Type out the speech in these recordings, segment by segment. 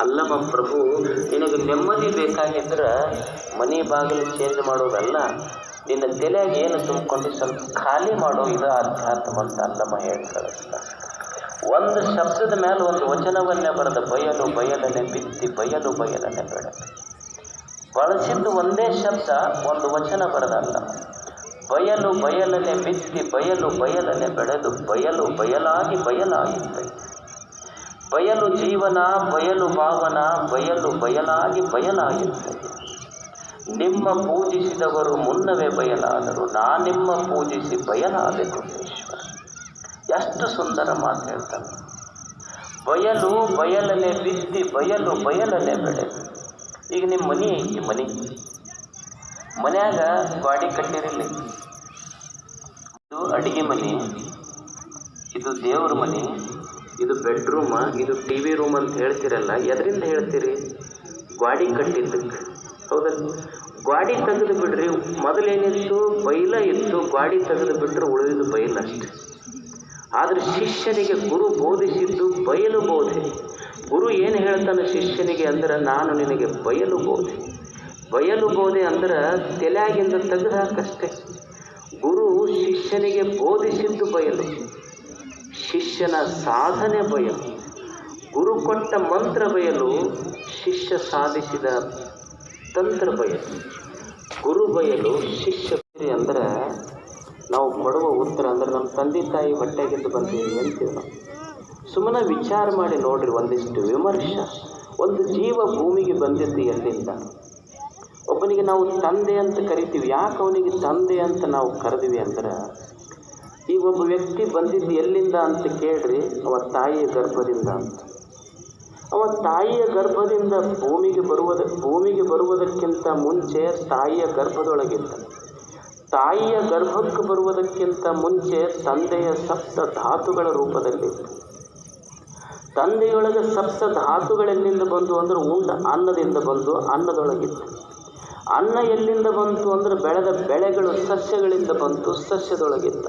ಅಲ್ಲಮ್ಮ ಪ್ರಭು, ನಿನಗೆ ನೆಮ್ಮದಿ ಬೇಕಾಗಿದ್ರೆ ಮನೆ ಬಾಗಿಲು ಚೇಂಜ್ ಮಾಡೋದಲ್ಲ, ನಿನ್ನ ತಲೆಯಾಗಿ ಏನು ತುಂಬಿಕೊಂಡು ಸ್ವಲ್ಪ ಖಾಲಿ ಮಾಡೋ ಇದು ಅಧ್ಯಾತ್ಮ ಅಂತ ಅಲ್ಲಮ್ಮ ಹೇಳಿ ಒಂದು ಶಬ್ದದ ಮೇಲೆ ಒಂದು ವಚನವನ್ನೇ ಬರೆದ, ಬಯಲು, ಬಯಲನೆ ಬಿತ್ತಿ, ಬಯಲು, ಬಯಲನೆ ಬೆಳೆದು ಬಳಸಿದ್ದು ಒಂದೇ ಶಬ್ದ, ಒಂದು ವಚನ ಬರೆದಲ್ಲ. ಬಯಲು, ಬಯಲನೆ ಬಿತ್ತಿ, ಬಯಲು, ಬಯಲನೆ ಬೆಳೆದು, ಬಯಲು, ಬಯಲಾಗಿ ಬಯಲಾಗಿತ್ತು ಬಯಲು ಜೀವನ, ಬಯಲು ಭಾವನ, ಬಯಲು ಬಯಲಾಗಿ ಬಯಲಾಗಿರ್ತದೆ ನಿಮ್ಮ ಪೂಜಿಸಿದವರು ಮುನ್ನವೇ ಬಯಲಾದರು. ನಾ ನಿಮ್ಮ ಪೂಜಿಸಿ ಬಯಲಾದೆ ಗುರುವೇಶ್ವರ ಎಷ್ಟು ಸುಂದರ ಮಾತು ಹೇಳ್ತಾನೆ ಬಯಲು ಬಯಲನೆ ಬಿದ್ದಿ ಬಯಲು ಬಯಲನೆ ಬೆಳೆ. ಈಗ ನಿಮ್ಮ ಮನೆ ಐತಿ, ಮನೆ. ಮನ್ಯಾಗ ಗಾಡಿ ಕಟ್ಟಿರಲಿ ಇದು ಅಡಿಗೆ ಮನೆ, ಇದು ದೇವ್ರ ಮನೆ. ಇದು ಬೆಡ್ರೂಮ್, ಇದು ಟಿ ವಿ ರೂಮ್ ಅಂತ ಹೇಳ್ತಿರಲ್ಲ, ಎದರಿಂದ ಹೇಳ್ತೀರಿ? ಗ್ವಾಡಿ ಕಟ್ಟಿದ್ದಕ್ಕೆ. ಹೌದಲ್ಲ ಗ್ವಾಡಿ ತೆಗೆದು ಬಿಡ್ರಿ, ಮೊದಲೇನಿತ್ತು? ಬೈಲ ಇತ್ತು, ಗ್ವಾಡಿ ತೆಗೆದು ಬಿಟ್ಟರೆ ಉಳಿದಿದ್ದು ಬೈಲ ಅಷ್ಟೆ. ಆದರೆ ಶಿಷ್ಯನಿಗೆ ಗುರು ಬೋಧಿಸಿದ್ದು ಬಯಲು ಬೋಧೆ. ಗುರು ಏನು ಹೇಳ್ತಾನೆ ಶಿಷ್ಯನಿಗೆ ಅಂದ್ರೆ, ನಾನು ನಿನಗೆ ಬಯಲು ಬೋಧೆ. ಬಯಲು ಬೋಧೆ ಅಂದ್ರೆ ತಲೆಯಾಗಿಂದ ತೆಗೆದು ಹಾಕಷ್ಟೇ. ಗುರು ಶಿಷ್ಯನಿಗೆ ಬೋಧಿಸಿದ್ದು ಬಯಲು. ಶಿಷ್ಯನ ಸಾಧನೆ ಬಯಲು, ಗುರು ಕೊಟ್ಟ ಮಂತ್ರ ಬಯಲು ಶಿಷ್ಯ ಸಾಧಿಸಿದ ತಂತ್ರ ಬಯಲು. ಗುರು ಬಯಲು ಶಿಷ್ಯ ಅಂದ್ರೆ ನಾವು ಕೊಡುವ ಉತ್ತರ ಅಂದ್ರೆ ನಮ್ಮ ತಂದೆ ತಾಯಿ ಹೊಟ್ಟೆಗೆದ್ದು ಬಂದೀವಿ ಅಂತೀವಿ ನಾವು. ಸುಮ್ಮನೆ ವಿಚಾರ ಮಾಡಿ ನೋಡ್ರಿ ಒಂದಿಷ್ಟು ವಿಮರ್ಶ. ಒಂದು ಜೀವ ಭೂಮಿಗೆ ಬಂದಿದ್ದು ಎಲ್ಲಿಂದ? ಒಬ್ಬನಿಗೆ ನಾವು ತಂದೆ ಅಂತ ಕರಿತೀವಿ, ಯಾಕೆ ಅವನಿಗೆ ತಂದೆ ಅಂತ ನಾವು ಕರೆದಿವಿ ಅಂದ್ರೆ ಈಗ ಒಬ್ಬ ವ್ಯಕ್ತಿ ಬಂದಿದ್ದು ಎಲ್ಲಿಂದ ಅಂತ ಕೇಳ್ರಿ, ಅವ ತಾಯಿಯ ಗರ್ಭದಿಂದ ಅಂತ. ಅವ ತಾಯಿಯ ಗರ್ಭದಿಂದ ಭೂಮಿಗೆ ಬರುವುದ, ಭೂಮಿಗೆ ಬರುವುದಕ್ಕಿಂತ ಮುಂಚೆ ತಾಯಿಯ ಗರ್ಭದೊಳಗಿದ್ದ. ತಾಯಿಯ ಗರ್ಭಕ್ಕೆ ಬರುವುದಕ್ಕಿಂತ ಮುಂಚೆ ತಂದೆಯ ಸಪ್ತ ಧಾತುಗಳ ರೂಪದಲ್ಲಿತ್ತು ತಂದೆಯೊಳಗೆ ಸಪ್ತ ಧಾತುಗಳೆಲ್ಲಿಂದ ಬಂದು ಅಂದ್ರೆ ಉಂಡ, ಅನ್ನದಿಂದ ಬಂದು ಅನ್ನದೊಳಗಿತ್ತು ಅನ್ನ ಎಲ್ಲಿಂದ ಬಂತು ಅಂದ್ರೆ ಬೆಳೆದ ಬೆಳೆಗಳು ಸಸ್ಯಗಳಿಂದ ಬಂತು ಸಸ್ಯದೊಳಗಿದ್ದ.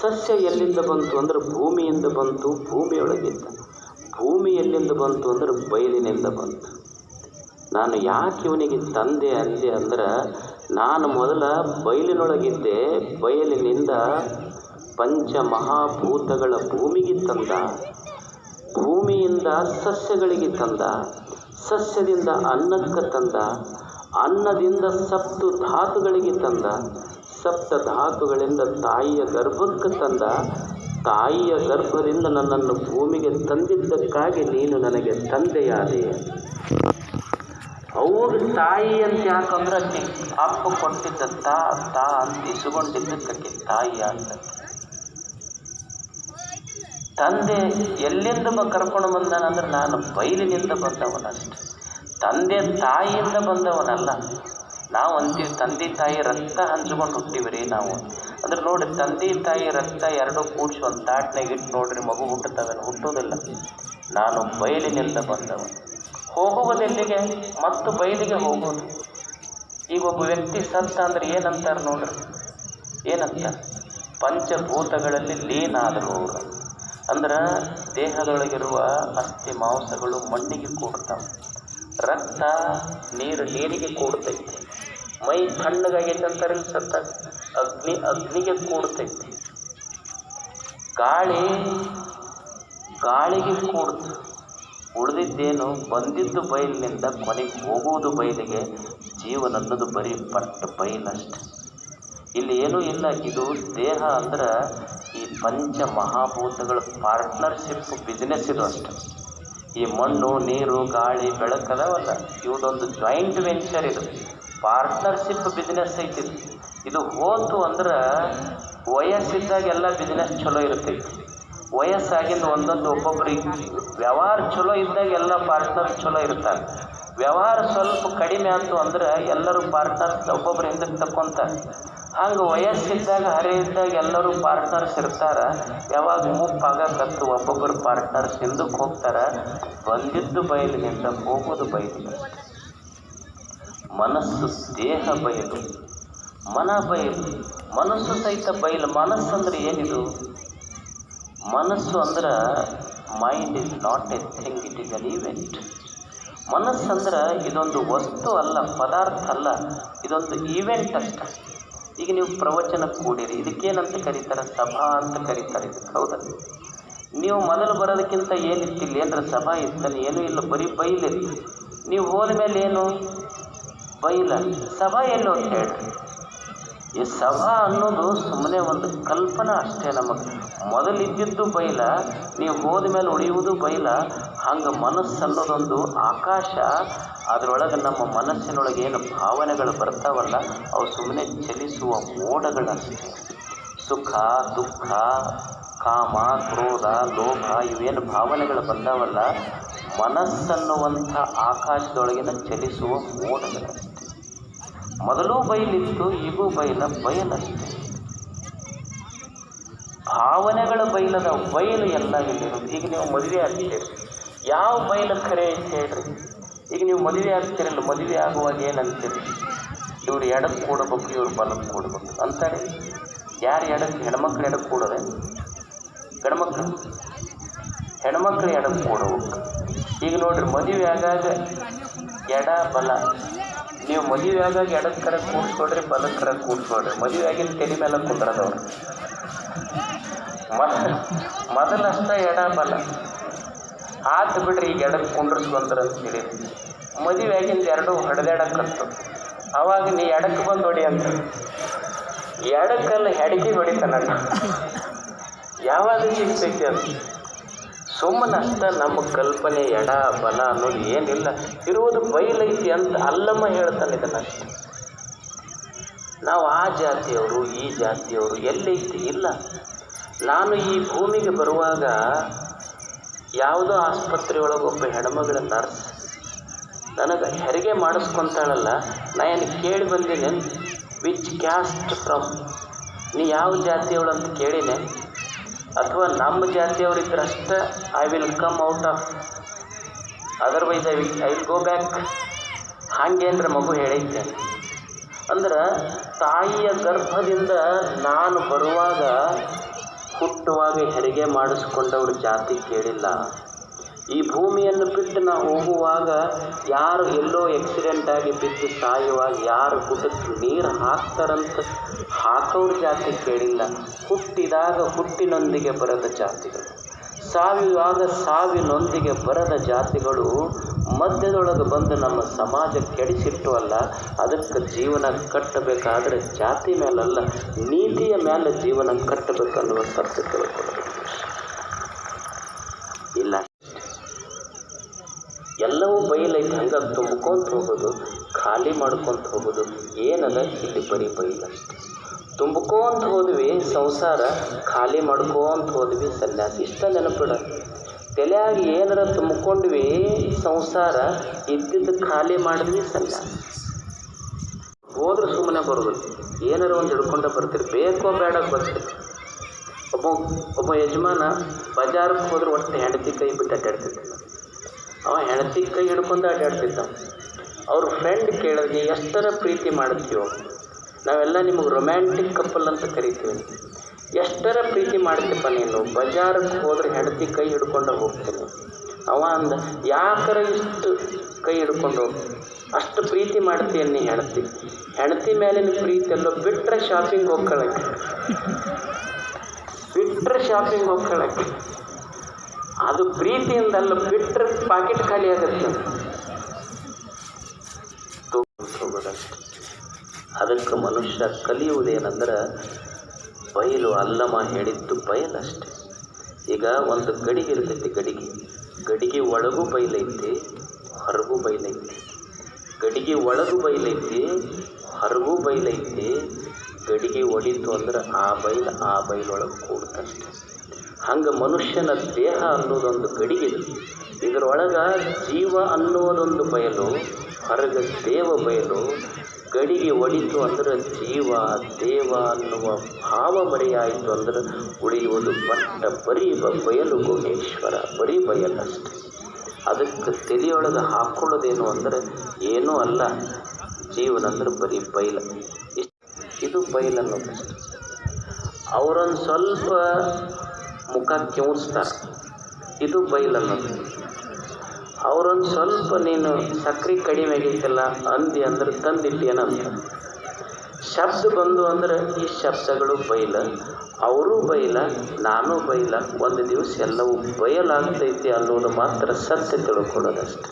ಸಸ್ಯ ಎಲ್ಲಿಂದ ಬಂತು ಅಂದರೆ ಭೂಮಿಯಿಂದ ಬಂತು ಭೂಮಿಯೊಳಗಿದ್ದ ಭೂಮಿ ಎಲ್ಲಿಂದ ಬಂತು ಅಂದರೆ ಬಯಲಿನಿಂದ ಬಂತು. ನಾನು ಯಾಕೆ ಇವನಿಗೆ ತಂದೆ ಅಂದೆ ಅಂದ್ರೆ, ನಾನು ಮೊದಲ ಬಯಲಿನೊಳಗಿದ್ದೆ, ಬಯಲಿನಿಂದ ಪಂಚ ಮಹಾಭೂತಗಳ ಭೂಮಿಗೆ ತಂದ. ಭೂಮಿಯಿಂದ ಸಸ್ಯಗಳಿಗೆ ತಂದ. ಸಸ್ಯದಿಂದ ಅನ್ನಕ್ಕೆ ತಂದ. ಅನ್ನದಿಂದ ಸಪ್ತು ಧಾತುಗಳಿಗೆ ತಂದ. ಸಪ್ತ ಧಾತುಗಳಿಂದ ತಾಯಿಯ ಗರ್ಭಕ್ಕೆ ತಂದ, ತಾಯಿಯ ಗರ್ಭದಿಂದ ನನ್ನನ್ನು ಭೂಮಿಗೆ ತಂದಿದ್ದಕ್ಕಾಗಿ ನೀನು ನನಗೆ ತಂದೆಯಾದೆ. ಅವ್ರ ತಾಯಿ ಅಂತ ಯಾಕಂದ್ರೆ ಅಕ್ಕಿ ಅಪ್ಪ ಕೊಟ್ಟಿದ್ದ ತಾ ತಾ ಅಂತ ಇಸುಗೊಂಡಿದ್ದಕ್ಕೆ ತಾಯಿ ಅಂತ ತಂದೆ ಎಲ್ಲಿಂದ ಕರ್ಕೊಂಡು ಬಂದಾನಂದ್ರೆ ನಾನು ಬಯಲಿನಿಂದ ಬಂದವನಷ್ಟೆ. ತಂದೆ ತಾಯಿಯಿಂದ ಬಂದವನಲ್ಲ. ನಾವು ಅಂತೀವಿ, ತಂದೆ ತಾಯಿ ರಕ್ತ ಹಂಚ್ಕೊಂಡು ರೀ ನಾವು. ಅಂದ್ರೆ ನೋಡಿ, ತಂದೆ ತಾಯಿ ರಕ್ತ ಎರಡೂ ಕೂಡಿಸಿ ಒಂದು ತಾಟ್ನಾಗ ಇಟ್ಟು ನೋಡ್ರಿ ಮಗು ಹುಟ್ಟುತ್ತವೆ ಹುಟ್ಟೋದಿಲ್ಲ ನಾನು ಬಯಲಿನಿಂದ ಬಂದವನು. ಹೋಗುವುದೆಲ್ಲಿಗೆ ಮತ್ತು ಬಯಲಿಗೆ ಹೋಗೋದು ಈಗ ಒಬ್ಬ ವ್ಯಕ್ತಿ ಸತ್ತ ಅಂದ್ರೆ ಏನಂತಾರೆ ನೋಡ್ರಿ? ಏನಂತ ಪಂಚಭೂತಗಳಲ್ಲಿ ಲೀನ ಆದರೂ ಅವರು. ಅಂದ್ರೆ ದೇಹದೊಳಗಿರುವ ಅಸ್ಥಿ ಮಾಂಸಗಳು ಮಣ್ಣಿಗೆ ಕೂಡ್ತಾವೆ. ರಕ್ತ ನೀರು ನೀರಿಗೆ ಕೂಡ್ತೈತಿ. ಮೈ ತಣ್ಣಗಾಗೈತೆ ಅಂತಾರೆ ಸತ್ತ ಅಗ್ನಿ, ಅಗ್ನಿಗೆ ಕೂಡ್ತೈತಿ. ಗಾಳಿ, ಗಾಳಿಗೆ ಕೂಡ್ತು. ಉಳಿದಿದ್ದೇನು, ಬಂದಿದ್ದು ಬಯಲಿನಿಂದ ಕೊನೆಗೆ ಹೋಗುವುದು ಬಯಲಿಗೆ ಜೀವನ ಅನ್ನೋದು ಬರೀ ಪಟ್ಟ ಬಯಲಷ್ಟೆ ಇಲ್ಲಿ ಏನೂ ಇಲ್ಲ, ಇದು ದೇಹ ಅಂದ್ರೆ ಈ ಪಂಚ ಮಹಾಭೂತಗಳ ಪಾರ್ಟ್ನರ್ಶಿಪ್ ಬಿಸ್ನೆಸ್ ಇದು ಅಷ್ಟೆ. ಈ ಮಣ್ಣು, ನೀರು, ಗಾಳಿ ಬೆಳಕದವಲ್ಲ ಇವದೊಂದು ಜಾಯಿಂಟ್ ವೆಂಚರ್ ಇದು. ಪಾರ್ಟ್ನರ್ಶಿಪ್ ಬಿಸ್ನೆಸ್ ಐತಿ. ಇದು. ಹೋತು ಅಂದ್ರೆ ವಯಸ್ಸಿದ್ದಾಗ ಎಲ್ಲ ಬಿಸ್ನೆಸ್ ಚಲೋ ಇರ್ತೈತಿ. ವಯಸ್ಸಾಗಿಂದ ಒಂದೊಂದು ಒಬ್ಬೊಬ್ಬರಿಗೆ ವ್ಯವಹಾರ ಚಲೋ ಇದ್ದಾಗ ಎಲ್ಲ ಪಾರ್ಟ್ನರ್ ಚಲೋ ಇರ್ತಾರೆ. ವ್ಯವಹಾರ ಸ್ವಲ್ಪ ಕಡಿಮೆ ಅಂತು ಅಂದ್ರೆ ಎಲ್ಲರೂ ಪಾರ್ಟ್ನರ್ಸ್ ಒಬ್ಬೊಬ್ರು ಹಿಂದಕ್ಕೆ ತಕ್ಕೊಂತಾರೆ. ಹಂಗೆ ವಯಸ್ಸಿದ್ದಾಗ ಹರಿ ಇದ್ದಾಗ ಎಲ್ಲರೂ ಪಾರ್ಟ್ನರ್ಸ್ ಇರ್ತಾರೆ. ಯಾವಾಗ ಮುಪ್ಪಾಗಕತ್ತು ಒಬ್ಬೊಬ್ಬರು ಪಾರ್ಟ್ನರ್ಸ್ ಹಿಂದಕ್ಕೆ ಹೋಗ್ತಾರೆ. ಬಂದಿದ್ದು ಬಯಲಿನಿಂದ ಹೋಗೋದು ಬಯಲಿಗೆ ಮನಸ್ಸು ದೇಹ ಬಯಲು. ಮನ ಬಯಲು. ಮನಸ್ಸು ಸಹಿತ ಬಯಲು. ಮನಸ್ಸು ಅಂದ್ರೆ ಏನಿದು? ಮನಸ್ಸು ಅಂದ್ರೆ mind is not a thing it is an event ಮನಸ್ಸಂದ್ರೆ ಇದೊಂದು ವಸ್ತು ಅಲ್ಲ, ಪದಾರ್ಥ ಅಲ್ಲ. ಇದೊಂದು ಈವೆಂಟ್ ಅಷ್ಟೆ. ಈಗ ನೀವು ಪ್ರವಚನ ಕೂಡಿರಿ. ಇದಕ್ಕೇನಂತ ಕರೀತಾರೆ? ಸಭಾ ಅಂತ ಕರೀತಾರೆ ಇದಕ್ಕೆ. ಹೌದಾ? ನೀವು ಮೊದಲು ಬರೋದಕ್ಕಿಂತ ಏನಿತ್ತಿಲ್ಲ? ಏನರ ಸಭಾ ಇತ್ತಲ್ಲ? ಏನೂ ಇಲ್ಲ. ಬರೀ ಬೈಲಿತ್ತು ನೀವು ಹೋದ ಮೇಲೆ ಏನು? ಬೈಲ, ಸಭಾ ಎಲ್ಲೋ ಅಂತ ಹೇಳ್ರಿ ಈ ಸಭಾ ಅನ್ನೋದು ಸುಮ್ಮನೆ ಒಂದು ಕಲ್ಪನಾ ಅಷ್ಟೇ ನಮಗೆ. ಮೊದಲಿದ್ದಿದ್ದು ಬೈಲ, ನೀವು ಹೋದ ಮೇಲೆ ಉಳಿಯುವುದು ಬೈಲ, ಹಂಗೆ ಮನಸ್ಸು ಅನ್ನೋದೊಂದು ಆಕಾಶ, ಅದರೊಳಗೆ ನಮ್ಮ ಮನಸ್ಸಿನೊಳಗೆ ಏನು ಭಾವನೆಗಳು ಬರ್ತಾವಲ್ಲ, ಅವು ಸುಮ್ಮನೆ ಚಲಿಸುವ ಮೋಡಗಳಷ್ಟೇ. ಸುಖ, ದುಃಖ, ಕಾಮ, ಕ್ರೋಧ, ಲೋಭ, ಇವೇನು ಭಾವನೆಗಳು ಬಂದಾವಲ್ಲ ಮನಸ್ಸನ್ನುವಂಥ ಆಕಾಶದೊಳಗಿನ ಚಲಿಸುವ ಮೋಡಗಳಷ್ಟೇ. ಮೊದಲು ಬಯಲಿತ್ತು ಈಗೂ ಬಯಲ ಬಯಲಷ್ಟೇ. ಭಾವನೆಗಳ ಬಯಲದ ಬಯಲು ಎಲ್ಲ ಇಲ್ಲಿರೋದು ಈಗ ನೀವು ಮದುವೆ ಆಗ್ತೀರಿ. ಯಾವ ಬಯಲು ಖರೆ ಅಂತ ಹೇಳ್ರಿ ಈಗ ನೀವು ಮದುವೆ ಆಗ್ತೀರಲ್ಲ, ಮದುವೆ ಆಗುವಾಗ ಏನಂತೀರಿ? ಇವ್ರು ಎಡಕ್ಕೆ ಕೂಡಬೇಕು, ಇವ್ರು ಬಲಕ್ಕೆ ಕೂಡಬೇಕು ಅಂತಾರೆ. ಯಾರು ಎಡಕ್ಕೆ ಹೆಣ್ಮಕ್ಳು ಎಡಕ್ಕೆ ಕೂಡೋದೆ. ಗಂಡ್ಮಕ್ಳು. ಹೆಣ್ಮಕ್ಳು ಎಡಕ್ಕೆ ಕೂಡಬೇಕು ಈಗ ನೋಡ್ರಿ, ಮದುವೆ ಆಗಾಗ ಎಡ ಬಲ. ನೀವು ಮದುವೆ ಆಗಾಗ ಎಡಕ್ಕೆ ಕಡೆ ಕೂಡ್ಸ್ಕೊಡ್ರಿ ಬಲಕ್ಕೆ ಕಡೆ ಕೂಡ್ಸ್ಕೊಡ್ರಿ ಮದುವೆ ಆಗಿನ ತಲೆ ಮೇಲೆ ಕುಂದ್ರದವ್ರು. ಮೊದಲಷ್ಟ ಎಡ ಬಲ. ಆತು ಬಿಡ್ರಿ ಈಗ ಎಡಕ್ಕೆ ಕುಂಡ್ರಸ್ಕೊಂಡ್ರ ಅಂತ ಹೇಳಿ. ಮದುವೆ ಆಗಿಂದ ಎರಡು ಹೊಡೆದಾಡಕ್ಕತ್ತು ಅವಾಗ ನೀ ಎಡಕ್ಕೆ ಬಂದು ಹೊಡಿ ಅಂತ. ಎಡಕ್ಕಲ್ಲ ಹೆಡಕಿ ಹೊಡಿತಾನ ಯಾವಾಗ ಸಿಗ್ತೈತಿ ಅದು ಸುಮ್ಮನಷ್ಟ ನಮ್ಮ ಕಲ್ಪನೆ ಎಡ ಬಲ ಅನ್ನೋದು ಏನಿಲ್ಲ. ಇರುವುದು ಬೈಲೈತಿ ಅಂತ ಅಲ್ಲಮ್ಮ ಹೇಳ್ತಾನೆ ಇದನ್ನಷ್ಟೆ. ನಾವು ಆ ಜಾತಿಯವರು, ಈ ಜಾತಿಯವರು ಎಲ್ಲೈತಿ? ಇಲ್ಲ. ನಾನು ಈ ಭೂಮಿಗೆ ಬರುವಾಗ ಯಾವುದೋ ಆಸ್ಪತ್ರೆಯೊಳಗೆ ಒಬ್ಬ ಹೆಣ್ಮಗಳ ನರ್ಸ್ ನನಗೆ ಹೆರಿಗೆ ಮಾಡಿಸ್ಕೊಂತಾಳಲ್ಲ, ನಾ ಏನು ಕೇಳಿ ಬಂದಿನಿ? ವಿಚ್ ಕ್ಯಾಸ್ಟ್ ಫ್ರಮ್ ನೀ ಯಾವ ಜಾತಿಯವಳು ಅಂತ ಕೇಳಿನೆ? ಅಥವಾ ನಮ್ಮ ಜಾತಿಯವರಿದ್ದರೆ ಅಷ್ಟೇ I will come out of otherwise I will I will go back ಹಾಗೇನ್ರ ಮಗು ಹೇಳೈತೆ ಅಂದ್ರೆ ತಾಯಿಯ ಗರ್ಭದಿಂದ ನಾನು ಬರುವಾಗ ಹುಟ್ಟುವಾಗ ಹೆರಿಗೆ ಮಾಡಿಸ್ಕೊಂಡವ್ರ ಜಾತಿ ಕೇಳಿಲ್ಲ. ಈ ಭೂಮಿಯನ್ನು ಬಿಟ್ಟು ನಾವು ಹೋಗುವಾಗ ಯಾರು ಎಲ್ಲೋ ಆಕ್ಸಿಡೆಂಟ್ ಆಗಿ ಬಿದ್ದು ಸಾಯುವಾಗ ಯಾರು ಗುಡ್ಡಕ್ಕೆ ನೀರು ಹಾಕ್ತಾರಂತ ಹಾಕೋರು ಜಾತಿ ಕೇಳಿಲ್ಲ. ಹುಟ್ಟಿದಾಗ ಹುಟ್ಟಿನೊಂದಿಗೆ ಬರದ ಜಾತಿಗಳು. ಸಾವಿಯುವಾಗ ಸಾವಿನೊಂದಿಗೆ ಬರದ ಜಾತಿಗಳು ಮಧ್ಯದೊಳಗೆ ಬಂದು ನಮ್ಮ ಸಮಾಜ ಕೆಡಿಸಿಟ್ಟು ಅಲ್ಲ, ಅದಕ್ಕೆ ಜೀವನ ಕಟ್ಟಬೇಕಾದ್ರೆ ಜಾತಿ ಮೇಲಲ್ಲ, ನೀತಿಯ ಮೇಲೆ ಜೀವನ ಕಟ್ಟಬೇಕನ್ನುವ ಸತ್ಯ ತಿಳ್ಕೊಳ್ಬೇಕು. ಇಲ್ಲ. ಎಲ್ಲವೂ ಬೈಲೈತೆ ಹಂಗೆ ತುಂಬ್ಕೊಂತ ಹೋಗೋದು, ಖಾಲಿ ಮಾಡ್ಕೊತ ಹೋಗೋದು, ಏನದ ಇಲ್ಲಿ ಬರೀ ಬಯಲಷ್ಟೆ ತುಂಬ್ಕೊಂತ ಹೋದ್ವಿ, ಸಂಸಾರ ಖಾಲಿ ಮಾಡ್ಕೊಂತ ಹೋದ್ವಿ, ಸನ್ಯಾಸ. ಇಷ್ಟ ನೆನಪಿಡ. ತಲೆಯಾಗಿ ಏನಾರ ತುಂಬ್ಕೊಂಡ್ವಿ, ಸಂಸಾರ ಇದ್ದಿದ್ದು ಖಾಲಿ ಮಾಡಿದ್ವಿ, ಸನ್ಯಾಸ. ಹೋದ್ರೆ ಸುಮ್ಮನೆ ಬರೋದು. ಏನಾರ ಒಂದು ಹಿಡ್ಕೊಂಡ ಬರ್ತೀರಿ. ಬೇಕೋ ಬೇಡ ಬರ್ತೀರಿ. ಒಬ್ಬ ಒಬ್ಬ ಯಜಮಾನ ಬಜಾರಕ್ಕೆ ಹೋದ್ರೆ ಒಟ್ಟು ಹೆಂಡತಿ ಕೈ ಬಿಟ್ಟು ಅಡ್ಡಾಡ್ತಿದ್ದ ಅವ ಹೆಂಡತಿ ಕೈ ಹಿಡ್ಕೊಂಡು ಅಡ್ಡಾಡ್ತಿದ್ದ. ಅವ್ರ ಫ್ರೆಂಡ್ ಕೇಳಿದ್ರೆ ಎಷ್ಟರ ಪ್ರೀತಿ ಮಾಡ್ತೀವೋ ನಾವೆಲ್ಲ ನಿಮಗೆ ರೊಮ್ಯಾಂಟಿಕ್ ಕಪಲ್ ಅಂತ ಕರಿತೀವಿ. ಎಷ್ಟರ ಪ್ರೀತಿ ಮಾಡ್ತೀಪ್ಪ ನೀನು? ಬಜಾರಕ್ಕೆ ಹೋದ್ರೆ ಹೆಂಡತಿ ಕೈ ಹಿಡ್ಕೊಂಡು ಹೋಗ್ತೀನಿ. ಅವ ಅಂದ, ಯಾಕರ ಇಷ್ಟು ಕೈ ಹಿಡ್ಕೊಂಡು? ಅಷ್ಟು ಪ್ರೀತಿ ಮಾಡ್ತೀಯ ನೀ ಹೆಂಡತಿ? ಹೆಂಡತಿ ಮೇಲಿನ ಪ್ರೀತಿ ಎಲ್ಲೋ ಬಿಟ್ಟರೆ ಶಾಪಿಂಗ್ ಹೋಗ್ಕೊಳ್ಳೋಕ್ಕೆ ಬಿಟ್ಟರೆ ಶಾಪಿಂಗ್ ಹೋಗ್ಕೊಳ್ಳೋಕ್ಕೆ ಅದು ಪ್ರೀತಿಯಿಂದಲ್ಲ ಬಿಟ್ಟರೆ ಪಾಕೆಟ್ ಖಾಲಿ ಆಗುತ್ತೆ. ಅದಕ್ಕೆ ಮನುಷ್ಯ ಕಲಿಯುವುದೇನೆಂದ್ರೆ ಬಯಲು ಅಲ್ಲಮ ಹೇಳಿದ್ದು ಬಯಲಷ್ಟೆ. ಈಗ ಒಂದು ಗಡಿಗೆ ಇರ್ತೈತಿ, ಗಡಿಗೆ. ಗಡಿಗೆ ಒಳಗೂ ಬಯಲೈತಿ, ಹೊರಗೂ ಬಯಲೈತಿ. ಗಡಿಗೆ ಒಳಗೂ ಬಯಲೈತಿ, ಹೊರಗೂ ಬಯಲೈತಿ. ಗಡಿಗೆ ಒಡಿತು ಅಂದ್ರೆ ಆ ಬೈಲು ಆ ಬೈಲೊಳಗೆ ಕೂಡ್ತಷ್ಟೆ. ಹಂಗೆ ಮನುಷ್ಯನ ದೇಹ ಅನ್ನೋದೊಂದು ಗಡಿಗಿದೆ ಇದರೊಳಗೆ ಜೀವ ಅನ್ನೋದೊಂದು ಬಯಲು, ಹೊರಗೆ ದೇವ ಬಯಲು, ಗಡಿಗೆ ಒಡಿತು ಅಂದ್ರೆ ಜೀವ, ದೇವ ಅನ್ನುವ ಭಾವ ಮರೆಯಾಯಿತು ಅಂದ್ರೆ ಉಳಿಯುವುದು ಪಟ್ಟ ಬರೀ ಬಯಲು ಗೋಮೇಶ್ವರ ಬರೀ ಬಯಲಷ್ಟೆ ಅದಕ್ಕೆ ತಲೆಯೊಳಗೆ ಹಾಕ್ಕೊಳ್ಳೋದೇನು ಅಂದರೆ ಏನೂ ಅಲ್ಲ. ಜೀವನ ಅಂದ್ರೆ ಬರೀ ಬೈಲ ಇದು ಬಯಲನ್ನು ಅವರೊಂದು ಸ್ವಲ್ಪ ಮುಖ ಕಿವುಡ್ಸ್ತಾರೆ ಇದು ಬೈಲನ್ನೋದು ಅವರೊಂದು ಸ್ವಲ್ಪ ನೀನು ಸಕ್ರೆ ಕಡಿಮೆ ಆಗೈತಲ್ಲ ಅಂದಿ ಅಂದ್ರೆ ತಂದಿಟ್ಟೇನಂತ ಶಬ್ದ ಬಂದು ಅಂದ್ರೆ ಈ ಶಬ್ದಗಳು ಬೈಲ. ಅವರು ಬೈಲ, ನಾನು ಬೈಲ. ಒಂದು ದಿವಸ ಎಲ್ಲವೂ ಬಯಲಾಗ್ತೈತಿ ಅನ್ನೋದು ಮಾತ್ರ ಸತ್ಯ ತಿಳ್ಕೊಳ್ಳೋದಷ್ಟೆ.